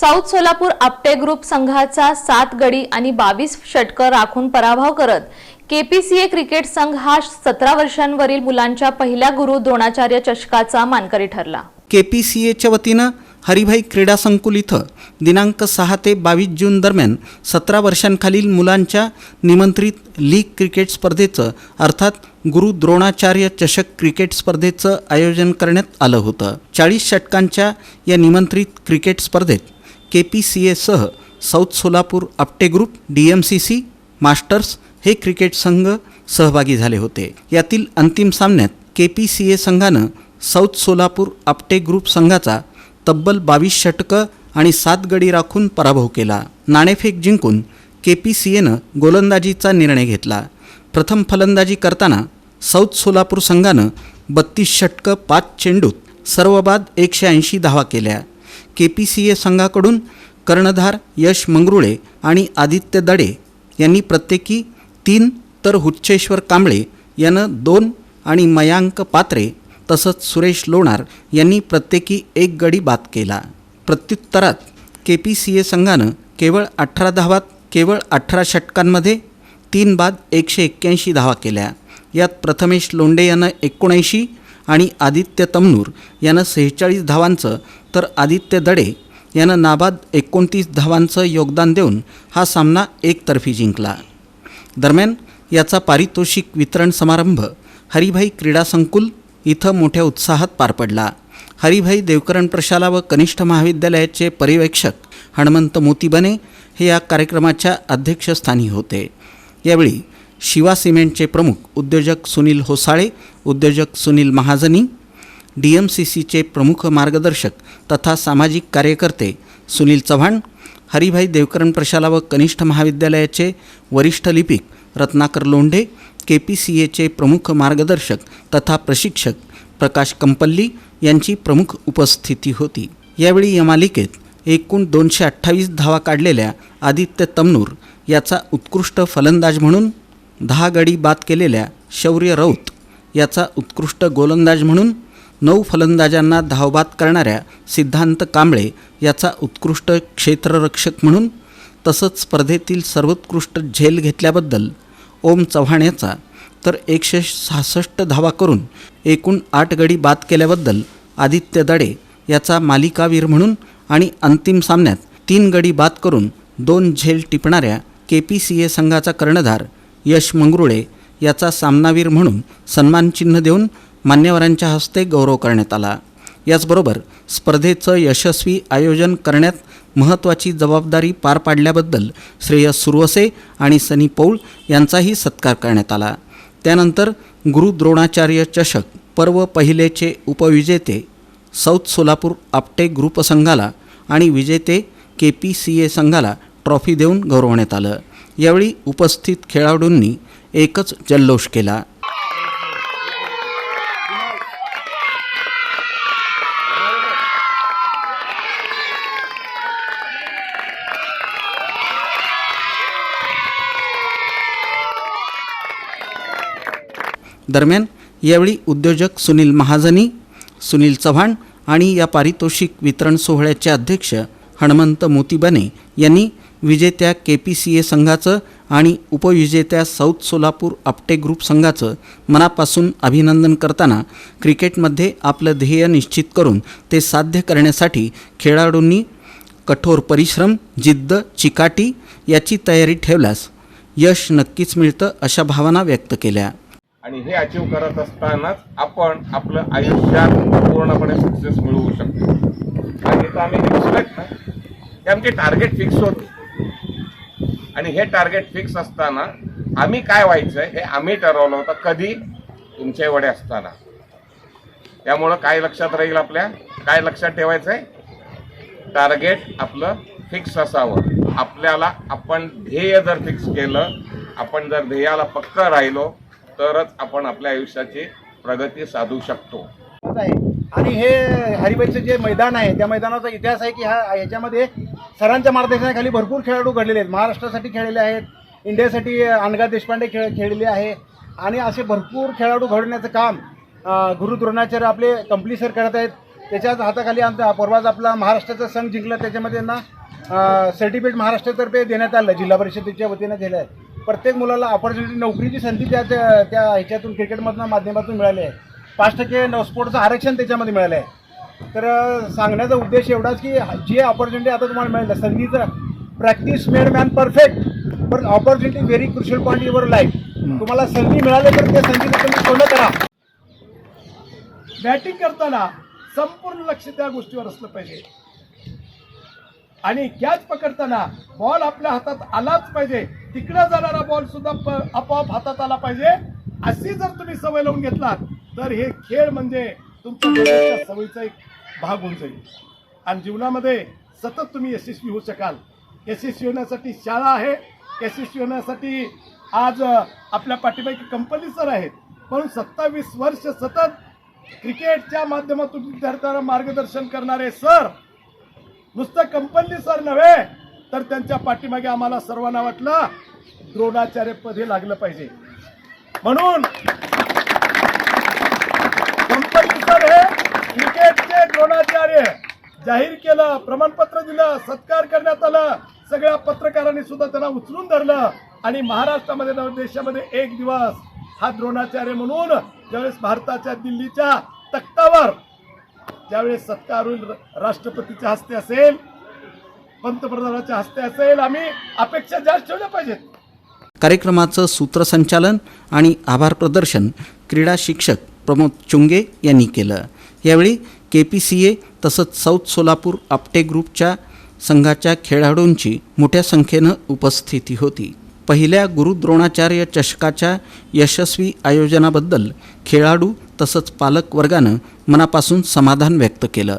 South Solapur Apte group संघाचा सात गडी आणि बावीस षटकं राखून पराभव करत केपीसीए क्रिकेट संघ हा सतरा वर्षांवरील मुलांच्या पहिल्या गुरु द्रोणाचार्य चषकाचा मानकरी ठरला. के पी सी एच्या वतीनं हरिभाई क्रीडा संकुल इथं दिनांक सहा ते बावीस जून दरम्यान सतरा वर्षांखालील मुलांच्या निमंत्रित लीग क्रिकेट स्पर्धेचं अर्थात गुरु द्रोणाचार्य चषक क्रिकेट स्पर्धेचं आयोजन करण्यात आलं होतं. चाळीस षटकांच्या या निमंत्रित क्रिकेट स्पर्धेत K P C एसह south Solapur Apte group D M C C masters हे क्रिकेट संघ सहभागी झाले होते. यातील अंतिम सामन्यात के पी सी ए संघानं साऊथ सोलापूर आपटे ग्रुप संघाचा तब्बल बावीस षटकं आणि सात गडी राखून पराभव केला. नाणेफेक जिंकून के पी सी एनं गोलंदाजीचा निर्णय घेतला. प्रथम फलंदाजी करताना साऊथ सोलापूर संघानं बत्तीस षटकं पाच चेंडूत सर्व बाद एकशे ऐंशी धावा केल्या. के पी सी ए संघाकडून कर्णधार यश मंगरुळे आणि आदित्य दडे यांनी प्रत्येकी तीन तर हुच्चेश्वर कांबळे यानं दोन आणि मयांक पात्रे तसंच सुरेश लोणार यांनी प्रत्येकी एक गडी बाद केला. प्रत्युत्तरात के पी सी ए संघानं केवळ अठरा धावात केवळ अठरा षटकांमध्ये तीन बाद एकशे एक्क्याऐंशी धावा केल्या. यात प्रथमेश लोंडे यानं एकोणऐंशी आणि आदित्य तमनूर यानं सेहेचाळीस धावांचं तर आदित्य दडे यानं नाबाद एकोणतीस धावांचं योगदान देऊन हा सामना एकतर्फी जिंकला. दरम्यान याचा पारितोषिक वितरण समारंभ हरिभाई क्रीडा संकुल इथं मोठ्या उत्साहात पार पडला. हरिभाई देवकरण प्रशाला व कनिष्ठ महाविद्यालयाचे पर्यवेक्षक हणमंत मोतीबने हे या कार्यक्रमाच्या अध्यक्षस्थानी होते. यावेळी शिवा सिमेंटचे प्रमुख उद्योजक सुनील होसाळे उद्योजक सुनील महाजनी डी एम सी सीचे प्रमुख मार्गदर्शक तथा सामाजिक कार्यकर्ते सुनील चव्हाण हरिभाई देवकरण प्रशाला व कनिष्ठ महाविद्यालयाचे वरिष्ठ लिपिक Ratnakar Londhe K P C एचे प्रमुख मार्गदर्शक तथा प्रशिक्षक प्रकाश कंपल्ली यांची प्रमुख उपस्थिती होती. यावेळी या मालिकेत एकूण दोनशे अठ्ठावीस धावा काढलेल्या आदित्य तमनूर याचा उत्कृष्ट फलंदाज म्हणून दहा गडी बाद केलेल्या शौर्य राऊत याचा उत्कृष्ट गोलंदाज म्हणून नऊ फलंदाजांना धावबाद करणाऱ्या सिद्धांत कांबळे याचा उत्कृष्ट क्षेत्ररक्षक म्हणून तसंच स्पर्धेतील सर्वोत्कृष्ट झेल घेतल्याबद्दल ओम चव्हाण याचा तर एकशे सहासष्ट धावा करून एकूण आठ गडी बाद केल्याबद्दल आदित्य दडे याचा मालिकावीर म्हणून आणि अंतिम सामन्यात तीन गडी बाद करून दोन झेल टिपणाऱ्या के पी सी ए संघाचा कर्णधार यश मंगरुळे याचा सामनावीर म्हणून सन्मानचिन्ह देऊन मान्यवरांच्या हस्ते गौरव करण्यात आला. याचबरोबर स्पर्धेचं यशस्वी आयोजन करण्यात महत्त्वाची जबाबदारी पार पाडल्याबद्दल श्रेयस सुरवसे आणि सनी पौळ यांचाही सत्कार करण्यात आला. त्यानंतर गुरु द्रोणाचार्य चषक पर्व पहिलेचे उपविजेते साऊथ सोलापूर आपटे ग्रुप संघाला आणि विजेते के पी सी ए संघाला ट्रॉफी देऊन गौरवण्यात आलं. यावेळी उपस्थित खेळाडूंनी एकच जल्लोष केला. दरम्यान यावेळी उद्योजक सुनील महाजनी सुनील चव्हाण आणि या पारितोषिक वितरण सोहळ्याचे अध्यक्ष हणमंत मोतीबने यांनी विजेत्या के पी सी ए संघाचं आणि उपविजेत्या साऊथ सोलापूर आपटे ग्रुप संघाचं मनापासून अभिनंदन करताना क्रिकेटमध्ये आपलं ध्येय निश्चित करून ते साध्य करण्यासाठी खेळाडूंनी कठोर परिश्रम जिद्द चिकाटी याची तयारी ठेवल्यास यश नक्कीच मिळतं अशा भावना व्यक्त केल्या. आणि हे अचीव करत असतानाच आपण आपलं आयुष्यात पूर्णपणे सक्सेस मिळवू शकतो. आणि तर आम्ही दिसलं ना की आमचे टार्गेट फिक्स होते. आणि हे टार्गेट फिक्स असताना आम्ही काय व्हायचं हे आम्ही ठरवलं होतं कधी तुमच्या एवढे असताना. त्यामुळं काय लक्षात राहील आपल्या? काय लक्षात ठेवायचं आहे टार्गेट आपलं फिक्स असावं. आपल्याला आपण ध्येय जर फिक्स केलं आपण जर ध्येयाला पक्क राहिलो तरच आपण आपल्या आयुष्याची प्रगती साधू शकतो. आणि हे हरिबाईचं जे मैदान आहे त्या मैदानाचा इतिहास आहे की ह्या ह्याच्यामध्ये सरांच्या मार्गदर्शनाखाली भरपूर खेळाडू घडलेले आहेत. महाराष्ट्रासाठी खेळलेले आहेत इंडियासाठी अनगा देशपांडे खेळ खेळलेले आहे. आणि असे भरपूर खेळाडू घडवण्याचं काम गुरु द्रोणाचार्य आपले कंपली सर करत आहेत. त्याच्याच हाताखाली आमचा परवाच आपला महाराष्ट्राचा संघ जिंकला. त्याच्यामध्ये ना सर्टिफिकेट महाराष्ट्रातर्फे देण्यात आलं. जिल्हा परिषदेच्या वतीनं दिलं आहे. प्रत्येक मुलाला ऑपॉर्च्युनिटी नोकरीची संधी त्या त्या ह्याच्यातून क्रिकेटमधनं माध्यमातून मिळाली आहे. पाच टक्के न- स्पोर्टचं आरक्षण त्याच्यामध्ये मिळालं आहे. तर सांगण्याचा उद्देश एवढाच की जी ऑपॉर्च्युनिटी आता तुम्हाला मिळाली संधीचं प्रॅक्टिस मेड मॅन परफेक्ट पण opportunity very crucial point your life तुम्हाला संधी मिळाली तर त्या संधीचं तुम्ही सोनं करा. बॅटिंग करताना संपूर्ण लक्ष त्या गोष्टीवर असलं पाहिजे. आणि कॅच पकडताना बॉल आपल्या हातात आलाच पाहिजे. तिकडं जाणारा बॉल सुद्धा आपोआप हातात आला पाहिजे. अशी जर तुम्ही सवय लावून घेतलात तर हे खेळ म्हणजे तुमच्या सवयीचा एक भाग होऊन जाईल. आणि जीवनामध्ये सतत तुम्ही यशस्वी होऊ शकाल. यशस्वी होण्यासाठी शाळा आहे. यशस्वी होण्यासाठी आज आपल्या पाठीपैकी कंपनी सर आहेत. म्हणून सत्तावीस वर्ष सतत क्रिकेटच्या माध्यमातून विद्यार्थ्यांना मार्गदर्शन करणारे सर नुसतं कंपनी सर नव्हे तर त्यांच्या पाठीमागे आम्हाला सर्वांना वाटलं द्रोणाचार्य पद हे लागलं पाहिजे. म्हणून हे क्रिकेटचे द्रोणाचार्य जाहीर केलं प्रमाणपत्र दिलं सत्कार करण्यात आलं सगळ्या पत्रकारांनी सुद्धा त्यांना उचलून धरलं आणि महाराष्ट्रामध्ये नव देशामध्ये एक दिवस हा द्रोणाचार्य म्हणून ज्यावेळेस भारताच्या दिल्लीच्या तख्तावर ज्यावेळेस सत्कार होईल राष्ट्रपतीच्या हस्ते असेल पंतप्रधानाच्या हस्ते असेल आम्ही अपेक्षा जास्त ठेवल्या पाहिजेत. कार्यक्रमाचं सूत्रसंचालन आणि आभार प्रदर्शन क्रीडा शिक्षक प्रमोद चुंगे यांनी केलं. यावेळी के पी सी ए तसंच साऊथ सोलापूर आपटे ग्रुपच्या संघाच्या खेळाडूंची मोठ्या संख्येनं उपस्थिती होती. पहिल्या गुरुद्रोणाचार्य चषकाच्या यशस्वी आयोजनाबद्दल खेळाडू तसंच पालक वर्गानं मनापासून समाधान व्यक्त केलं.